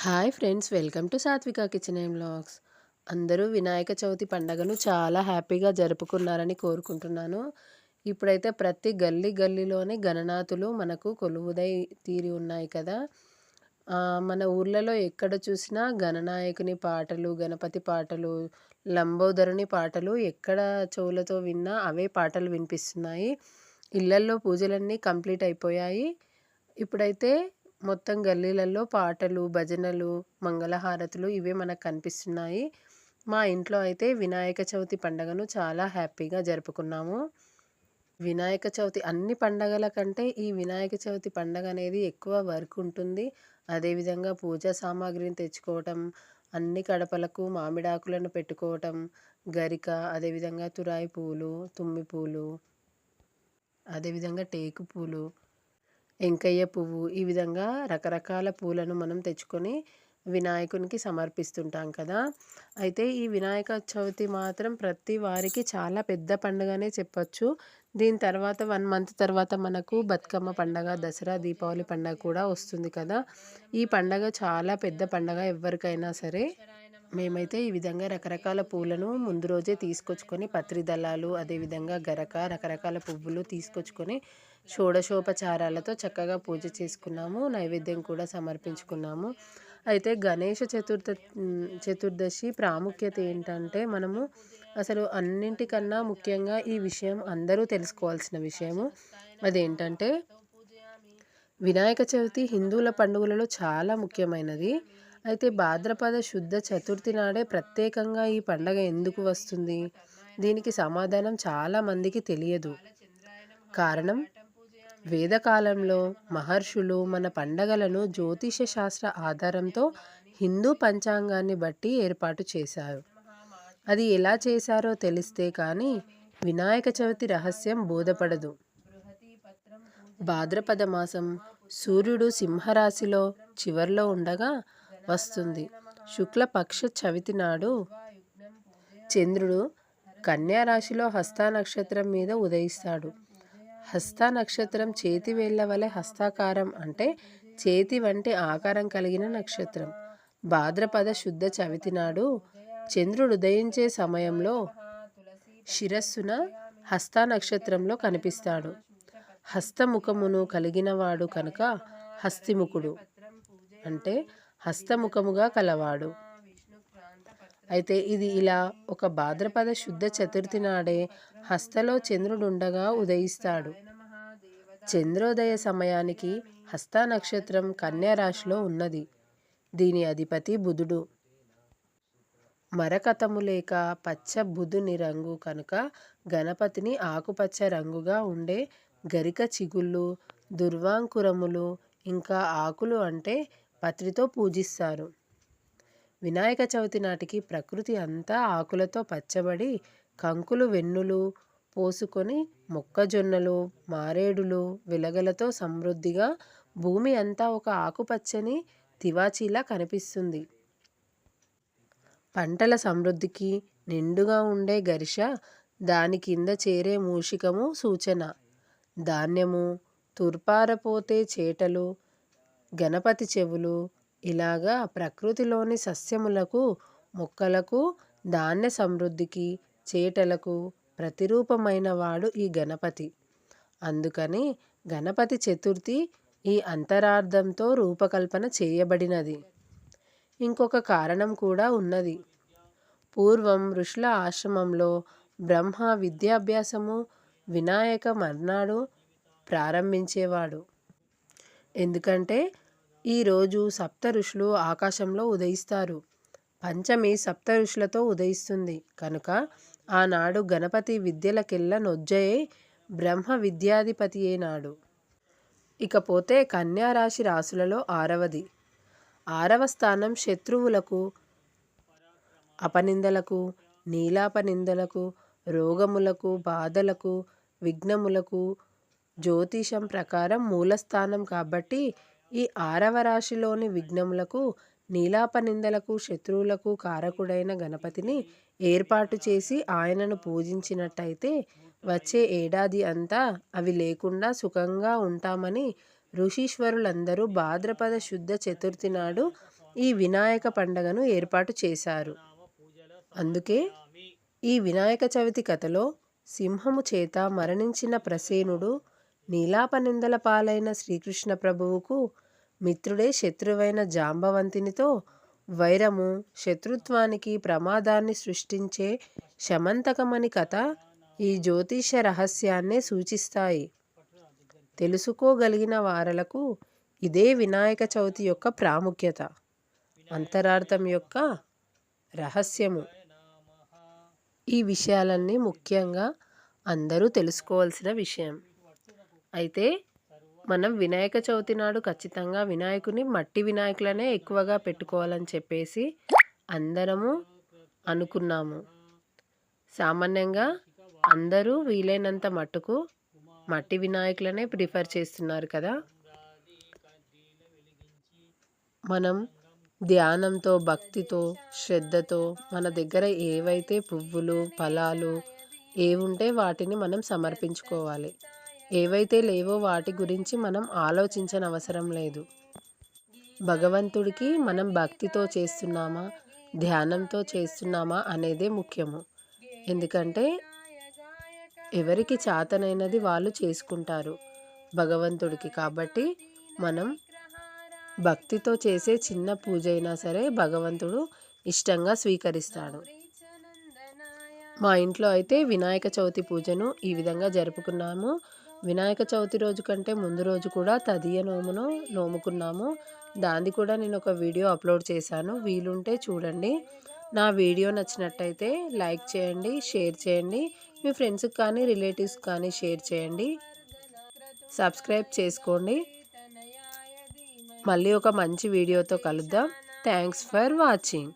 Hi friends welcome to Sathvika kitchen and blogs అందరూ వినాయక చవితి పండగను చాలా హ్యాపీగా జరుపుకున్నారని కోరుకుంటున్నాను. ఇప్పుడైతే ప్రతి గల్లీ గల్లీలోని గణనాథులు మనకు కొలువుదై తీరి ఉన్నాయి కదా. మన ఊర్లలో ఎక్కడ చూసినా గణనాయకుని పాటలు గణపతి పాటలు లంబోదరుని పాటలు ఎక్కడ చెవులతో విన్నా అవే పాటలు వినిపిస్తున్నాయి. ఇళ్ళల్లో పూజలన్నీ కంప్లీట్ అయిపోయాయి. ఇప్పుడైతే మొత్తం గల్లీలలో పాటలు భజనలు మంగళహారతులు ఇవే మనకు కనిపిస్తున్నాయి. మా ఇంట్లో అయితే వినాయక చవితి పండగను చాలా హ్యాపీగా జరుపుకున్నాము. వినాయక చవితి అన్ని పండగల కంటే ఈ వినాయక చవితి పండగ అనేది ఎక్కువ వర్క్ ఉంటుంది. అదేవిధంగా పూజా సామాగ్రిని తెచ్చుకోవటం అన్ని కడపలకు మామిడాకులను పెట్టుకోవటం గరిక అదేవిధంగా తురాయి పూలు తుమ్మి పూలు అదేవిధంగా టేకు పూలు ఎంకయ్య పువ్వు ఈ విధంగా రకరకాల పూలను మనం తెచ్చుకొని వినాయకునికి సమర్పిస్తుంటాం కదా. అయితే ఈ వినాయక చవితి మాత్రం ప్రతి వారికి చాలా పెద్ద పండుగనే చెప్పచ్చు. దీని తర్వాత వన్ మంత్ తర్వాత మనకు బతుకమ్మ పండగ దసరా దీపావళి పండగ కూడా వస్తుంది కదా. ఈ పండగ చాలా పెద్ద పండగ ఎవరికైనా సరే. మేమైతే ఈ విధంగా రకరకాల పూలను ముందు రోజే తీసుకొచ్చుకొని పత్రి దళాలు అదేవిధంగా గరక రకరకాల పువ్వులు తీసుకొచ్చుకొని షోడశోపచారాలతో చక్కగా పూజ చేసుకున్నాము నైవేద్యం కూడా సమర్పించుకున్నాము. అయితే గణేష చతుర్థ చతుర్దశి ప్రాముఖ్యత ఏంటంటే మనము అసలు అన్నింటికన్నా ముఖ్యంగా ఈ విషయం అందరూ తెలుసుకోవాల్సిన విషయము. అదేంటంటే వినాయక చవితి హిందువుల పండుగలలో చాలా ముఖ్యమైనది. అయితే భాద్రపద శుద్ధ చతుర్థి నాడే ప్రత్యేకంగా ఈ పండగ ఎందుకు వస్తుంది? దీనికి సమాధానం చాలా మందికి తెలియదు. కారణం వేదకాలంలో మహర్షులు మన పండగలను జ్యోతిష శాస్త్ర ఆధారంతో హిందూ పంచాంగాన్ని బట్టి ఏర్పాటు చేశారు. అది ఎలా చేశారో తెలిస్తే కానీ వినాయక చవితి రహస్యం బోధపడదు. భాద్రపద మాసం సూర్యుడు సింహరాశిలో చివర్లో ఉండగా వస్తుంది. శుక్లపక్ష చవితి నాడు చంద్రుడు కన్యారాశిలో రాశిలో నక్షత్రం మీద ఉదయిస్తాడు. హస్త నక్షత్రం చేతి వేళ్ళ వలె హస్తాకారం అంటే చేతి వంటి ఆకారం కలిగిన నక్షత్రం. భాద్రపద శుద్ధ చవితి నాడు చంద్రుడు ఉదయించే సమయంలో శిరస్సున హస్త నక్షత్రంలో కనిపిస్తాడు. హస్తముఖమును కలిగినవాడు కనుక హస్తిముఖుడు అంటే హస్తముఖముగా కలవాడు. అయితే ఇది ఇలా ఒక భాద్రపద శుద్ధ చతుర్థి నాడే హస్తలో చంద్రుడుండగా ఉదయిస్తాడు. చంద్రోదయ సమయానికి హస్త నక్షత్రం కన్యా రాశిలో ఉన్నది. దీని అధిపతి బుధుడు. మరకతము లేక పచ్చ బుధుని రంగు కనుక గణపతిని ఆకుపచ్చ రంగుగా ఉండే గరిక చిగుళ్ళు దుర్వాంకురములు ఇంకా ఆకులు అంటే పత్రితో పూజిస్తారు. వినాయక చవితి నాటికి ప్రకృతి అంతా ఆకులతో పచ్చబడి కంకులు వెన్నులు పోసుకొని మొక్కజొన్నలు మారేడులు విలగలతో సమృద్ధిగా భూమి అంతా ఒక ఆకుపచ్చని తివాచీలా కనిపిస్తుంది. పంటల సమృద్ధికి నిండుగా ఉండే గరిష దాని కింద చేరే మూషికము సూచన. ధాన్యము తుర్పారపోతే చేటలు గణపతి చెవులు ఇలాగా ప్రకృతిలోని సస్యములకు మొక్కలకు ధాన్య సమృద్ధికి చేటలకు ప్రతిరూపమైన వాడు ఈ గణపతి. అందుకని గణపతి చతుర్థి ఈ అంతరార్థంతో రూపకల్పన చేయబడినది. ఇంకొక కారణం కూడా ఉన్నది. పూర్వం ఋషుల ఆశ్రమంలో బ్రహ్మ విద్యాభ్యాసము వినాయక మర్నాడు ప్రారంభించేవాడు. ఎందుకంటే ఈరోజు సప్త ఋషులు ఆకాశంలో ఉదయిస్తారు. పంచమి సప్త ఋషులతో ఉదయిస్తుంది. కనుక ఆనాడు గణపతి విద్యలకెల్ల నొజ్జయే బ్రహ్మ విద్యాధిపతి నాడు ఇకపోతే కన్యారాశి రాశులలో ఆరవది. ఆరవ స్థానం శత్రువులకు అపనిందలకు నీలాపనిందలకు రోగములకు బాధలకు విఘ్నములకు జ్యోతిషం ప్రకారం మూలస్థానం కాబట్టి ఈ ఆరవ రాశిలోని విఘ్నములకు నీలాపనిందలకు శత్రువులకు కారకుడైన గణపతిని ఏర్పాటు చేసి ఆయనను పూజించినట్టయితే వచ్చే ఏడాది అంతా అవి లేకుండా సుఖంగా ఉంటామని ఋషీశ్వరులందరూ భాద్రపద శుద్ధ చతుర్థి నాడు ఈ వినాయక పండగను ఏర్పాటు చేశారు. అందుకే ఈ వినాయక చవితి కథలో సింహము చేత మరణించిన ప్రసేనుడు నీలాపనిందల పాలైన శ్రీకృష్ణ ప్రభువుకు మిత్రుడే శత్రువైన జాంబవంతినితో వైరము శత్రుత్వానికి ప్రమాదాన్ని సృష్టించే శమంతకమని కథ ఈ జ్యోతిష రహస్యాన్నే సూచిస్తాయి. తెలుసుకోగలిగిన వారలకు ఇదే వినాయక చవితి యొక్క ప్రాముఖ్యత. అంతరార్థం యొక్క రహస్యము. ఈ విషయాలన్నీ ముఖ్యంగా అందరూ తెలుసుకోవాల్సిన విషయం. అయితే మనం వినాయక చవితి నాడు ఖచ్చితంగా వినాయకుని మట్టి వినాయకులనే ఎక్కువగా పెట్టుకోవాలని చెప్పేసి అందరము అనుకున్నాము. సామాన్యంగా అందరూ వీలైనంత మట్టుకు మట్టి వినాయకులనే ప్రిఫర్ చేస్తున్నారు కదా. మనం ధ్యానంతో భక్తితో శ్రద్ధతో మన దగ్గర ఏవైతే పువ్వులు ఫలాలు ఏవుంటే వాటిని మనం సమర్పించుకోవాలి. ఏవైతే లేవో వాటి గురించి మనం ఆలోచించని అవసరం లేదు. భగవంతుడికి మనం భక్తితో చేస్తున్నామా ధ్యానంతో చేస్తున్నామా అనేదే ముఖ్యము. ఎందుకంటే ఎవరికి చాతనైనది వాళ్ళు చేసుకుంటారు భగవంతుడికి. కాబట్టి మనం భక్తితో చేసే చిన్న పూజ అయినా సరే భగవంతుడు ఇష్టంగా స్వీకరిస్తాడు. మా ఇంట్లో అయితే వినాయక చవితి పూజను ఈ విధంగా జరుపుకున్నాము. వినాయక చవితి రోజు కంటే ముందు రోజు కూడా తదియ నోమును నోముకున్నాము. దాన్ని కూడా నేను ఒక వీడియో అప్లోడ్ చేశాను. వీలుంటే చూడండి. నా వీడియో నచ్చినట్టయితే లైక్ చేయండి షేర్ చేయండి. మీ ఫ్రెండ్స్కి కానీ రిలేటివ్స్ కానీ షేర్ చేయండి. సబ్స్క్రైబ్ చేసుకోండి. మళ్ళీ ఒక మంచి వీడియోతో కలుద్దాం. Thanks for watching.